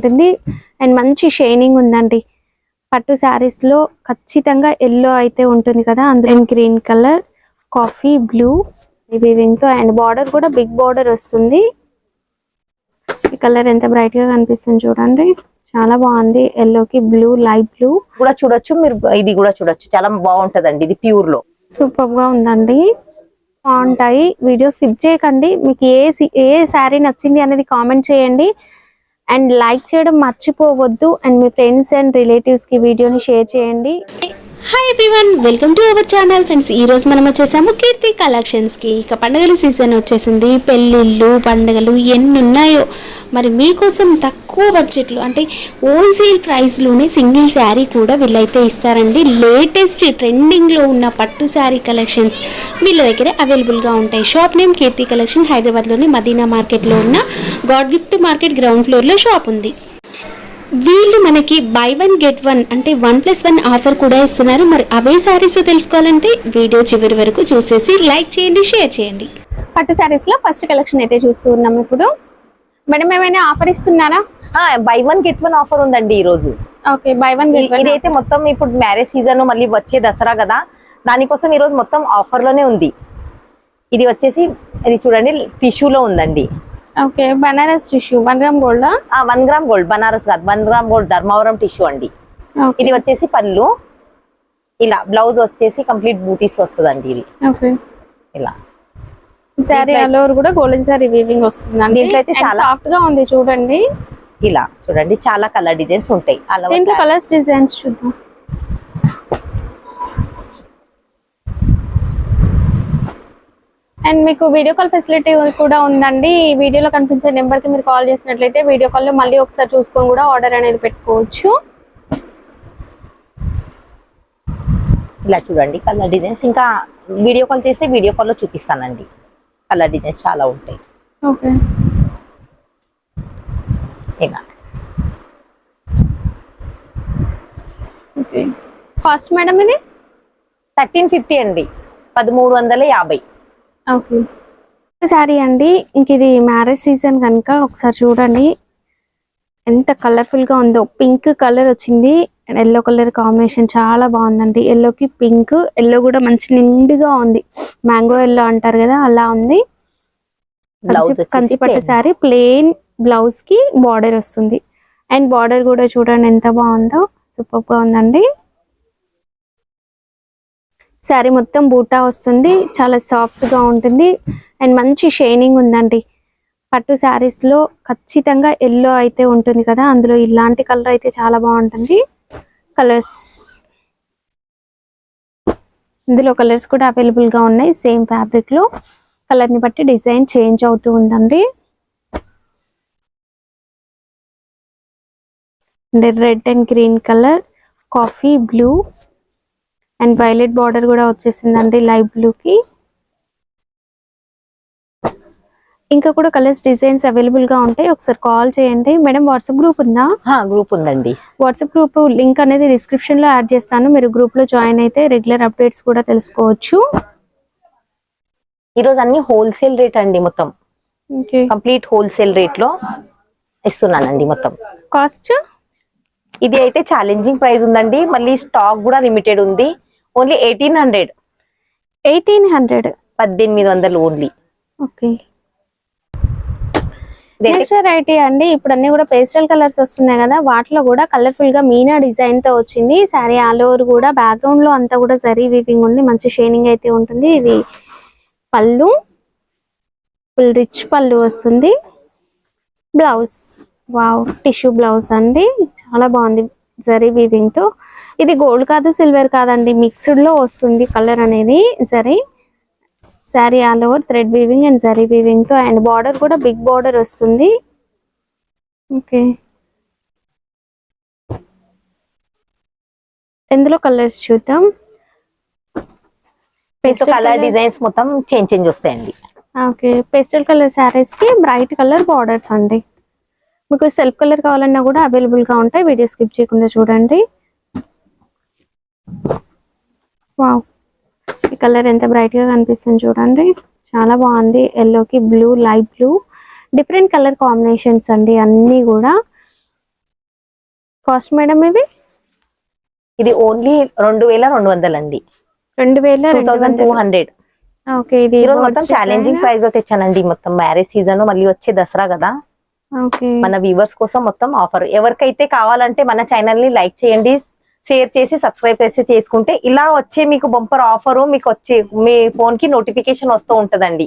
ఉంటుంది అండ్ మంచి షైనింగ్ ఉందండి. పట్టు శారీస్లో ఖచ్చితంగా ఎల్లో అయితే ఉంటుంది కదా అందులో గ్రీన్ కలర్ కాఫీ బ్లూ తో అండ్ బార్డర్ కూడా బిగ్ బార్డర్ వస్తుంది. ఈ కలర్ ఎంత బ్రైట్గా కనిపిస్తుంది చూడండి. చాలా బాగుంది. ఎల్లో కి బ్లూ లైట్ బ్లూ. కూడా చూడొచ్చు మీరు ఇది కూడా చూడొచ్చు. చాలా బాగుంటదండి ఇది ప్యూర్లో సూపర్గా ఉందండి. బాగుంటాయి. వీడియో స్కిప్ చేయకండి. మీకు ఏ ఏ శారీ నచ్చింది అనేది కామెంట్ చేయండి. అండ్ లైక్ చేయడం మర్చిపోవద్దు అండ్ మీ ఫ్రెండ్స్ అండ్ రిలేటివ్స్కి వీడియోని షేర్ చేయండి. Hi everyone welcome to our channel friends ఈరోజు మనం వచ్చేసాము కీర్తి కలెక్షన్స్కి ఇక పండుగల సీజన్ వచ్చేసింది. పెళ్ళిళ్ళు పండుగలు ఎన్ని ఉన్నాయో మరి మీకోసం తక్కువ బడ్జెట్లో అంటే హోల్సేల్ ప్రైస్లోనే సింగిల్ శారీ కూడా వీళ్ళైతే ఇస్తారండి. లేటెస్ట్ ట్రెండింగ్లో ఉన్న పట్టు శారీ కలెక్షన్స్ వీళ్ళ దగ్గర అవైలబుల్గా ఉంటాయి. షాప్ నేమ్ కీర్తి కలెక్షన్ హైదరాబాద్లోని మదీనా మార్కెట్లో ఉన్న గాడ్ గిఫ్ట్ మార్కెట్ గ్రౌండ్ ఫ్లోర్లో షాప్ ఉంది. వీళ్ళు మనకి బై వన్ గెట్ వన్ అంటే వన్ ప్లస్ వన్ ఆఫర్ కూడా ఇస్తున్నారు. మరి అవే సారీస్ తెలుసుకోవాలంటే వీడియో చివరి వరకు చూసేసి లైక్ చేయండి షేర్ చేయండి. పట్టు శారీస్లో ఫస్ట్ కలెక్షన్ అయితే చూస్తూ ఉన్నాం ఇప్పుడు. మేడం ఏమైనా ఆఫర్ ఇస్తున్నారా? Buy one get one offer ఉందండి ఈ రోజు ఓకే బై వన్ ఇ- ఇదైతే మొత్తం ఇప్పుడు మ్యారేజ్ సీజన్ మళ్ళీ వచ్చే దసరా కదా. దానికోసం ఈ రోజు మొత్తం ఆఫర్లోనే ఉంది. ఇది వచ్చేసి ఇది చూడండి టిష్యూలో ఉందండి. Okay Banaras tissue one gram gold? ఆ వన్ గ్రామ్ గోల్డ్ బనారస్ కాదు one gram gold Dharmavaram tissue అండి. ఇది వచ్చేసి పళ్ళు. ఇలా బ్లౌజ్ వచ్చేసి కంప్లీట్ బూటీస్ వస్తుందండి ఇది. ఇలా. శారీ ఆల్ ఓవర్ కూడా గోల్డెన్ శారీ వీవింగ్ వస్తుంది దీంట్లో అయితే చాలా- సాఫ్ట్గా ఉంది చూడండి. ఇలా చూడండి చాలా కలర్ డిజైన్స్ ఉంటాయి. అలా దీంట్లో కలర్స్ డిజైన్స్ చూద్దాం. అండ్ మీకు వీడియో కాల్ ఫెసిలిటీ కూడా ఉందండి. ఈ వీడియోలో కనిపించే నెంబర్కి మీరు కాల్ చేసినట్లయితే వీడియో కాల్లో మళ్ళీ ఒకసారి చూసుకొని కూడా ఆర్డర్ అనేది పెట్టుకోవచ్చు. ఇలా చూడండి కలర్ డిజైన్స్ ఇంకా వీడియో కాల్ చేస్తే వీడియో కాల్లో చూపిస్తానండి. కలర్ డిజైన్స్ చాలా ఉంటాయి. ఓకే ఇలా కాస్ట్ మేడం ఇది? థర్టీన్ ఫిఫ్టీ అండి. పదమూడు వందల యాభై. ఓకే. శారీ అండి ఇంక ఇది మ్యారేజ్ సీజన్ కనుక ఒకసారి చూడండి. ఎంత కలర్ఫుల్గా ఉందో. పింక్ కలర్ వచ్చింది. ఎల్లో కలర్ కాంబినేషన్ చాలా బాగుందండి. ఎల్లోకి పింక్ ఎల్లో కూడా మంచి నిండుగా ఉంది. మ్యాంగో ఎల్లో అంటారు కదా అలా ఉంది. బ్లౌజ్ కంచి- కంచి వచ్చేసి పట్టు plain. శారీ ప్లెయిన్ బ్లౌజ్కి బార్డర్ వస్తుంది. అండ్ బార్డర్ కూడా చూడండి ఎంత బాగుందో. సూపర్గా ఉందండి. శారీ మొత్తం బూటా వస్తుంది. చాలా సాఫ్ట్గా ఉంటుంది. అండ్ మంచి షైనింగ్ ఉందండి. పట్టు శారీస్లో ఖచ్చితంగా ఎల్లో అయితే ఉంటుంది కదా. అందులో ఇలాంటి కలర్ అయితే చాలా బాగుంటుంది. కలర్స్ ఇందులో కలర్స్ కూడా అవైలబుల్గా ఉన్నాయి. సేమ్ ఫ్యాబ్రిక్లో లో. కలర్ని బట్టి డిజైన్ చేంజ్ అవుతూ ఉందండి. Red and green colour coffee blue and violet border కూడా వచ్చేసిందండి లైట్ బ్లూ కి. ఇంకా కూడా కలర్స్ డిజైన్స్ అవైలబుల్గా ఉంటాయి ఒకసారి కాల్ చేయండి. మేడం వాట్సాప్ గ్రూప్ ఉందా? గ్రూప్ ఉందండి. వాట్సాప్ గ్రూప్ లింక్ అనేది డిస్క్రిప్షన్లో యాడ్ చేస్తాను. మీరు గ్రూప్లో జాయిన్ అయితే రెగ్యులర్ అప్డేట్స్ కూడా తెలుసుకోవచ్చు. ఈ రోజు అన్ని హోల్సేల్ రేట్ అండి మొత్తం. కంప్లీట్ హోల్సేల్ రేట్లో ఇస్తున్నానండి మొత్తం. కాస్ట్ ఇది అయితే ఛాలెంజింగ్ ప్రైస్ ఉందండి. మళ్ళీ స్టాక్ కూడా లిమిటెడ్ ఉంది. Only eighteen hundred. Eighteen hundred. పద్దెనిమిది వందలు ఓన్లీ. ఓకే. నెక్స్ట్ వెరైటీ అండి. ఇప్పుడు అన్ని కూడా పేస్టల్ కలర్స్ వస్తున్నాయి కదా వాటిలో కూడా కలర్ఫుల్గా మీనా డిజైన్తో వచ్చింది. సారీ ఆల్ ఓవర్ కూడా బ్యాక్గ్రౌండ్లో అంతా కూడా జరీ వీవింగ్ ఉంది. మంచి షైనింగ్ అయితే ఉంటుంది. ఇది పళ్ళు ఫుల్ రిచ్ పళ్ళు వస్తుంది. బ్లౌజ్ వావ్ టిష్యూ బ్లౌజ్ అండి. చాలా బాగుంది జరీ వీవింగ్తో. ఇది గోల్డ్ కాదు సిల్వర్ కాదండి. మిక్స్డ్లో వస్తుంది కలర్ అనేది. Zari sari all over thread weaving and zari వీవింగ్తో. అండ్ బార్డర్ కూడా బిగ్ బార్డర్ వస్తుంది. ఓకే. ఇందులో కలర్స్ చూద్దాం. కలర్ డిజైన్స్ మొత్తం చేంజ్ చేంజ్ వస్తాయండి. ఓకే. పేస్టల్ కలర్ శారీస్కి బ్రైట్ కలర్ బార్డర్స్ అండి. మీకు సెల్ఫ్ కలర్ కావాలన్నా కూడా అవైలబుల్గా ఉంటాయి. వీడియో స్కిప్ చేయకుండా చూడండి. వావ్ ఈ కలర్ ఎంత బ్రైట్గా కనిపిస్తుంది చూడండి. చాలా బాగుంది. ఎల్లోకి blue light blue different colour combinations అండి. అన్నీ కూడా. కాస్ట్ మేడం ఇవి? ఇది ఓన్లీ రెండు వేల రెండు వందలు అండి. రెండు వేల two thousand two. Hundred. Okay ఇది మొత్తం. ఛాలెంజింగ్ ప్రైస్లో తెచ్చానండి. మొత్తం మ్యారేజ్ సీజన్ మళ్ళీ వచ్చే దసరా కదా. మన వ్యూవర్స్ కోసం మొత్తం ఆఫర్ ఎవరికైతే కావాలంటే మన ఛానల్ని లైక్ చేయండి. షేర్ చేసి సబ్స్క్రైబ్ చేసి చేసుకుంటే ఇలా వచ్చే మీకు బంపర్ ఆఫర్ మీకు వచ్చే మీ ఫోన్కి నోటిఫికేషన్ వస్తూ ఉంటదండి.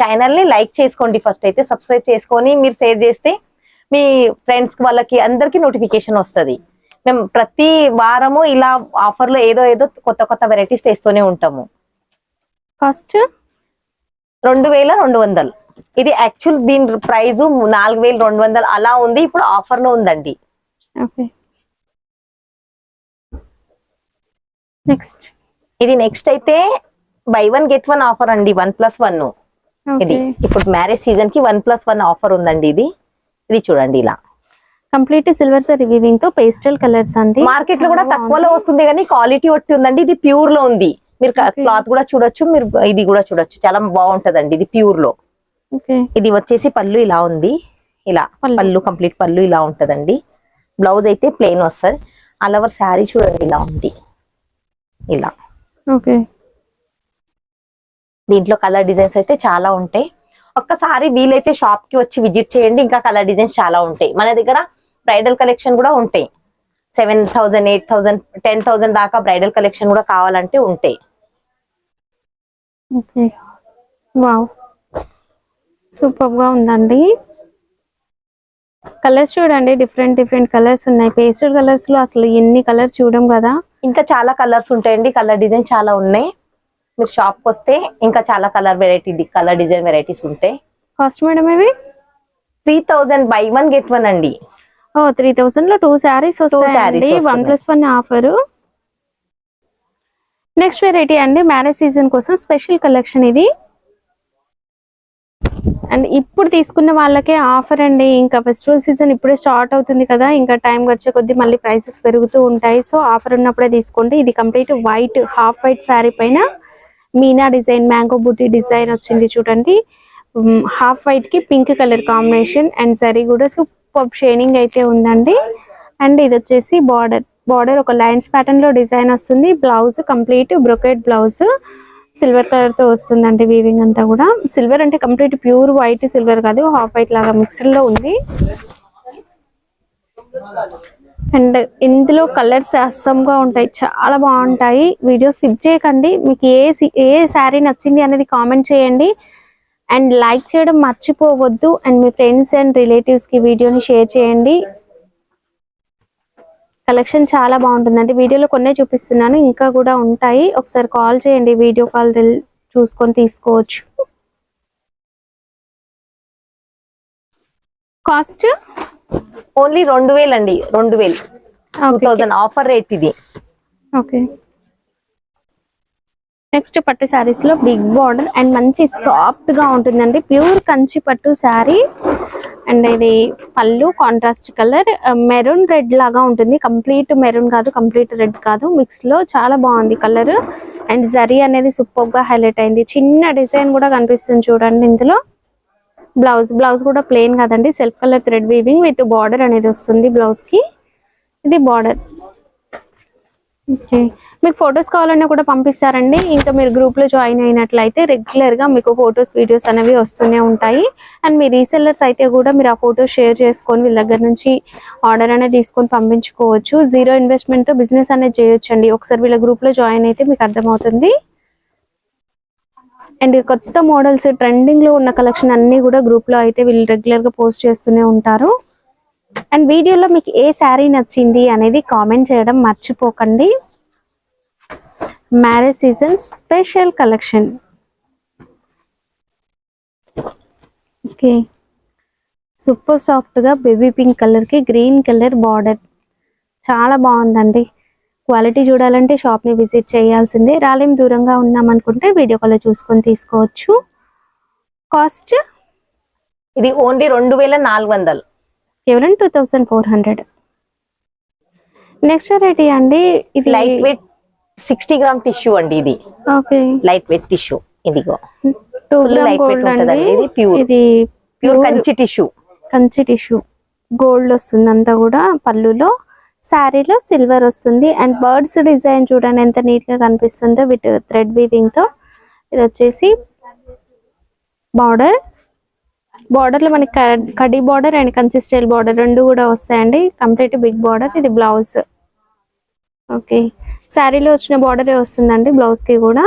ఛానల్ని లైక్ చేసుకోండి ఫస్ట్ అయితే సబ్స్క్రైబ్ చేసుకొని మీరు షేర్ చేస్తే మీ ఫ్రెండ్స్ వాళ్ళకి అందరికి నోటిఫికేషన్ వస్తది. మేము ప్రతి వారము ఇలా ఆఫర్లో ఏదో ఏదో కొత్త కొత్త వెరైటీస్ తెస్తూనే ఉంటాము. కాస్ట్ రెండు వేల రెండు వందలు. ఇది యాక్చువల్ దీని ప్రైస్ నాలుగు వేల రెండు వందలు అలా ఉంది ఇప్పుడు ఆఫర్లో ఉందండి. Okay next. ఇది నెక్స్ట్ అయితే buy one get one offer అండి వన్ ప్లస్ వన్. ఇది ఇప్పుడు మ్యారేజ్ సీజన్కి వన్ ప్లస్ వన్ ఆఫర్ ఉందండి ఇది. ఇది చూడండి ఇలా. కంప్లీట్ సిల్వర్ సారీ తో పేస్టల్ కలర్స్ అండి. మార్కెట్లో కూడా తక్కువలో వస్తుంది కానీ క్వాలిటీ ఒట్టి ఉందండి. ఇది ప్యూర్లో ఉంది. మీరు. క్లాత్ కూడా చూడొచ్చు మీరు ఇది కూడా చూడొచ్చు. చాలా బాగుంటదండి ఇది ప్యూర్లో. ఇది వచ్చేసి పళ్ళు ఇలా ఉంది. ఇలా పళ్ళు. పళ్ళు కంప్లీట్ పళ్ళు ఇలా ఉంటదండి. బ్లౌజ్ అయితే ప్లెయిన్ వస్తుంది. ఆల్ ఓవర్ శారీ చూడండి ఇలా ఉంది. ఇలా. ఓకే. దీంట్లో కలర్ డిజైన్స్ అయితే చాలా ఉంటాయి. ఒక్కసారి వీలైతే షాప్కి వచ్చి విజిట్ చేయండి. ఇంకా కలర్ డిజైన్స్ చాలా ఉంటాయి. మన దగ్గర బ్రైడల్ కలెక్షన్ కూడా ఉంటాయి. Seven thousand eight thousand ten thousand దాకా బ్రైడల్ కలెక్షన్ కూడా కావాలంటే ఉంటాయి. ఓకే. వావ్. సూపర్గా ఉందండి. కలర్స్ చూడండి. డిఫరెంట్ డిఫరెంట్ కలర్స్ ఉన్నాయి. పేస్టల్ కలర్స్లో అసలు ఎన్ని కలర్స్ చూడం కదా. ఇంకా చాలా కలర్స్ ఉంటాయండి. కలర్ డిజైన్ చాలా ఉన్నాయి. మీరు షాప్కి వస్తే ఇంకా చాలా colour variety colour design varieties ఉంటాయి. కాస్ట్ మేడం ఇవి three thousand buy one get one అండి. ఓ త్రీ థౌసండ్లో టూ శారీస్ వస్తాయండి. One. Plus one offer next variety అండి. మ్యారేజ్ సీజన్ కోసం స్పెషల్ కలెక్షన్ ఇది. అండ్ ఇప్పుడు తీసుకున్న వాళ్ళకే ఆఫర్ అండి. ఇంకా ఫెస్టివల్ సీజన్ ఇప్పుడే స్టార్ట్ అవుతుంది కదా. ఇంకా టైం గడిచే కొద్దీ మళ్ళీ ప్రైసెస్ పెరుగుతూ ఉంటాయి. సో ఆఫర్ ఉన్నప్పుడే తీసుకోండి. ఇది complete white half white sari పైన మీనా డిజైన్ మ్యాంగో బుట్టి డిజైన్ వచ్చింది చూడండి. Half వైట్కి pink colour combination and sari కూడా సూపర్ షేనింగ్ అయితే ఉందండి. అండ్ ఇది వచ్చేసి బార్డర్. బార్డర్ ఒక లైన్స్ ప్యాటర్న్లో డిజైన్ వస్తుంది. Blouse complete brocade blouse. Silver కలర్తో వస్తుందండి వీవింగ్ అంతా కూడా. సిల్వర్ అంటే కంప్లీట్ ప్యూర్ వైట్ సిల్వర్ కాదు హాఫ్ వైట్ లాగా మిక్స్డ్లో ఉంది. అండ్ ఇందులో కలర్స్ అస్సంగా ఉంటాయి చాలా బాగుంటాయి. వీడియో స్కిప్ చేయకండి. మీకు ఏ ఏ శారీ నచ్చింది అనేది కామెంట్ చేయండి. అండ్ లైక్ చేయడం మర్చిపోవద్దు. అండ్ మీ ఫ్రెండ్స్ అండ్ రిలేటివ్స్కి వీడియోని షేర్ చేయండి. కలెక్షన్ చాలా బాగుంటుందండి వీడియోలో కొన్నే చూపిస్తున్నాను ఇంకా కూడా ఉంటాయి. ఒకసారి కాల్ చేయండి వీడియో కాల్ చూసుకొని తీసుకోవచ్చు. కాస్ట్? ఓన్లీ రెండు వేలు అండి రెండు వేలు. థౌసండ్ ఆఫర్ రేట్ ఇది. ఓకే. నెక్స్ట్ పట్టు శారీస్లో బిగ్ బార్డర్ అండ్ మంచి సాఫ్ట్గా ఉంటుందండి. ప్యూర్ కంచి పట్టు శారీ. అండ్ ఇది పళ్ళు కాంట్రాస్ట్ కలర్ మెరూన్ రెడ్ లాగా ఉంటుంది. కంప్లీట్ మెరూన్ కాదు కంప్లీట్ రెడ్ కాదు. మిక్స్లో చాలా బాగుంది కలర్ అండ్ జరీ అనేది సూపర్గా హైలైట్ అయింది. చిన్న డిజైన్ కూడా కనిపిస్తుంది చూడండి ఇందులో. బ్లౌజ్ బ్లౌజ్ కూడా ప్లెయిన్ కాదండి. Self colour thread weaving with border అనేది వస్తుంది బ్లౌజ్కి. ఇది బార్డర్ ఓకే మీకు ఫొటోస్ కావాలన్నా కూడా పంపిస్తారండి. ఇంకా మీరు గ్రూప్లో జాయిన్ అయినట్లయితే రెగ్యులర్గా మీకు ఫొటోస్ వీడియోస్ అనేవి వస్తూనే ఉంటాయి. అండ్ మీ రీసెల్లర్స్ అయితే కూడా మీరు ఆ ఫొటోస్ షేర్ చేసుకొని వీళ్ళ దగ్గర నుంచి ఆర్డర్ అనేది తీసుకొని పంపించుకోవచ్చు. జీరో ఇన్వెస్ట్మెంట్తో బిజినెస్ అనేది చేయొచ్చండి. ఒకసారి వీళ్ళ గ్రూప్లో జాయిన్ అయితే మీకు అర్థమవుతుంది. అండ్ కొత్త మోడల్స్ ట్రెండింగ్లో ఉన్న కలెక్షన్ అన్నీ కూడా గ్రూప్లో అయితే వీళ్ళు రెగ్యులర్గా పోస్ట్ చేస్తూనే ఉంటారు. అండ్ వీడియోలో మీకు ఏ శారీ నచ్చింది అనేది కామెంట్ చేయడం మర్చిపోకండి. Marriage season special collection okay super సాఫ్ట్గా బేబీ పింక్ కలర్కి గ్రీన్ కలర్ బార్డర్ చాలా బాగుందండి. క్వాలిటీ చూడాలంటే షాప్ని విజిట్ చేయాల్సిందే. రాలేం దూరంగా ఉన్నాం అనుకుంటే వీడియో కాల్ చూసుకొని తీసుకోవచ్చు. కాస్ట్ ఇది ఓన్లీ రెండు వేల నాలుగు వందలు. కేవలం two thousand four hundred next variety అండి ఇది light weight sixty gram tissue అండి ఇది. ఓకే. Light weight tissue. ఇదిగో. Two Full gram light weight gold అండి. ఉంటుందండి. ఇది pure. ఇది pure Kanchi tissue. Kanchi tissue. Gold వస్తుంది అంతా కూడా పళ్ళులో. శారీలో సిల్వర్ వస్తుంది. అండ్ బర్డ్స్ డిజైన్ చూడండి ఎంత నీట్గా కనిపిస్తుందో విత్ థ్రెడ్ వీవింగ్తో. ఇది వచ్చేసి బార్డర్ బార్డర్లో మనకి కడి బార్డర్ అండ్ కన్సిస్టెంట్ బార్డర్ రెండు కూడా వస్తాయండి. కంప్లీట్ బిగ్ బార్డర్ ఇది బ్లౌజ్ ఓకే శారీలో వచ్చిన బార్డరే వస్తుందండి బ్లౌజ్కి కూడా?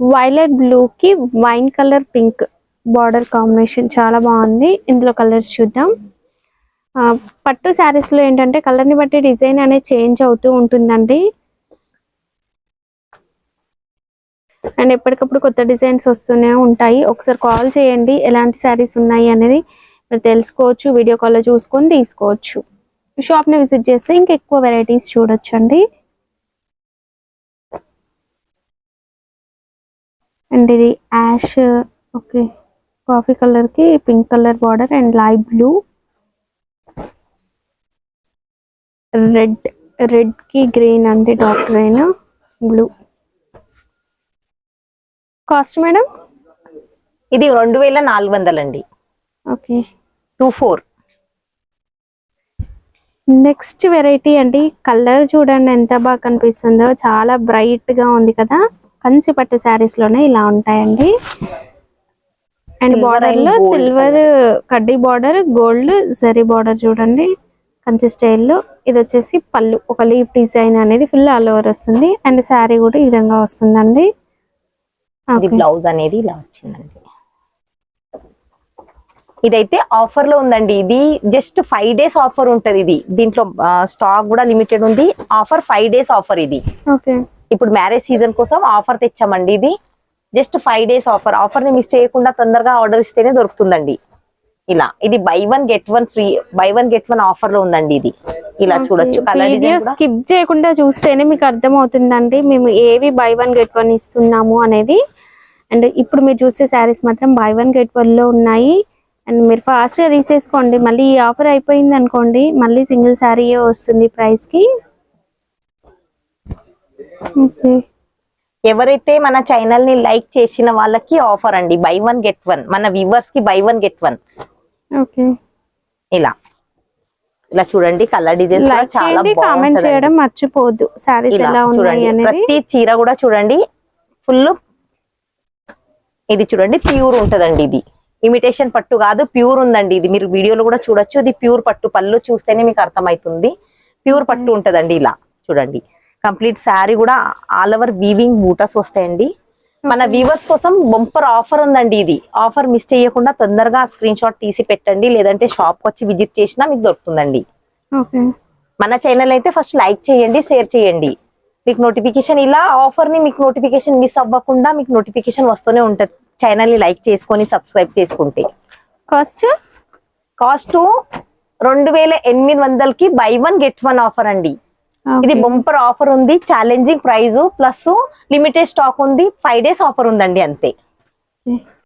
వైలెట్ బ్లూ కి wine colour pink border combination చాలా బాగుంది. ఇందులో కలర్స్ చూద్దాం. పట్టు శారీస్లో ఏంటంటే కలర్ని బట్టి డిజైన్ అనేది చేంజ్ అవుతూ ఉంటుందండి. అండ్ ఎప్పటికప్పుడు కొత్త డిజైన్స్ వస్తూనే ఉంటాయి. ఒకసారి కాల్ చేయండి ఎలాంటి శారీస్ ఉన్నాయి అనేది మీరు తెలుసుకోవచ్చు వీడియో కాల్లో చూసుకొని తీసుకోవచ్చు. షాప్ని విజిట్ చేస్తే ఇంకా ఎక్కువ వెరైటీస్ చూడొచ్చు అండి అండ్ ఇది యాష్ ఓకే కాఫీ కలర్కి pink colour border and light blue. Red రెడ్కి green అండి dark green blue. Cost madam? ఇది రెండు వేల నాలుగు వందలండి. Okay. Two four. Next variety అండి. కలర్ చూడండి ఎంత బాగా కనిపిస్తుందో. చాలా బ్రైట్గా ఉంది కదా. కంచి పట్టు శారీస్లోనే ఇలా ఉంటాయండి. అండ్ బార్డర్లో సిల్వర్ కడ్డీ బార్డర్ గోల్డ్ జరీ బార్డర్ చూడండి. కంచి స్టైల్లో ఇది వచ్చేసి పళ్ళు. ఒక లీఫ్ డిజైన్ అనేది ఫుల్ ఆల్ ఓవర్ వస్తుంది. అండ్ శారీ కూడా ఈ విధంగా వస్తుందండి. బ్లౌజ్ అనేది ఇలా వచ్చిందండి. ఇదైతే ఆఫర్లో ఉందండి. ఇది జస్ట్ ఫైవ్ డేస్ ఆఫర్ ఉంటది ఇది. దీంట్లో స్టాక్ కూడా లిమిటెడ్ ఉంది. ఆఫర్ ఫైవ్ డేస్ ఆఫర్ ఇది. ఇప్పుడు మ్యారేజ్ సీజన్ కోసం ఆఫర్ తెచ్చామండి ఇది. జస్ట్ ఫైవ్ డేస్ ఆఫర్ ఆఫర్ని మిస్ చేయకుండా తొందరగా ఆర్డర్ ఇస్తేనే దొరుకుతుందండి. ఇలా. ఇది buy one get one free buy one get one ఆఫర్లో ఉందండి ఇది. ఇలా చూడొచ్చు. వీడియో స్కిప్ చేయకుండా చూస్తేనే మీకు అర్థమవుతుందండి. మేము ఏవి బై వన్ గెట్ వన్ ఇస్తున్నాము అనేది. అండ్ ఇప్పుడు మీరు చూసే శారీస్ మాత్రం బై వన్ గెట్ వన్లో ఉన్నాయి. అండ్ మీరు ఫాస్ట్గా తీసేసుకోండి. మళ్ళీ ఈ ఆఫర్ అయిపోయింది అనుకోండి మళ్ళీ సింగిల్ శారీయే వస్తుంది ప్రైస్కి. ఓకే ఎవరైతే మన ఛానల్ని లైక్ చేసిన వాళ్ళకి ఆఫర్ అండి బై వన్ గెట్ వన్ మన వ్యూవర్స్కి buy one get one okay ఇలా. ఇలా చూడండి కలర్ డిజైన్స్ చాలా కామెంట్. చేయడం మర్చిపోవద్దు. శారీస్ ఇలా ఎలా చూడండి ప్రతి చీర కూడా చూడండి ఫుల్ ఇది చూడండి ప్యూర్ ఉంటదండి ఇది. ఇమిటేషన్ పట్టు కాదు ప్యూర్ ఉందండి. ఇది మీరు వీడియోలో కూడా చూడొచ్చు. ఇది ప్యూర్ పట్టు. పళ్ళు చూస్తేనే మీకు అర్థమవుతుంది ప్యూర్ పట్టు ఉంటదండి ఇలా. చూడండి. కంప్లీట్ శారీ కూడా ఆల్ ఓవర్ వీవింగ్ బూటస్ వస్తాయండి. మన వీవర్స్ కోసం బంపర్ ఆఫర్ ఉందండి ఇది. ఆఫర్ మిస్ చేయకుండా తొందరగా స్క్రీన్ షాట్ తీసి పెట్టండి. లేదంటే షాప్ వచ్చి విజిట్ చేసినా మీకు దొరుకుతుందండి. మన ఛానల్ అయితే ఫస్ట్ లైక్ చేయండి షేర్ చేయండి. మీకు నోటిఫికేషన్ ఇలా ఆఫర్ని మీకు నోటిఫికేషన్ మిస్ అవ్వకుండా మీకు నోటిఫికేషన్ వస్తూనే ఉంటది. ఛానల్ని లైక్ చేసుకొని సబ్స్క్రైబ్ చేసుకుంటే. కాస్ట్ కాస్ట్ రెండు వేల ఎనిమిది వందలకి buy one get one offer అండి. ఇది బంపర్ ఆఫర్ ఉంది challenging price plus limited stock ఉంది ఫైవ్ డేస్ ఆఫర్ ఉందండి అంతే.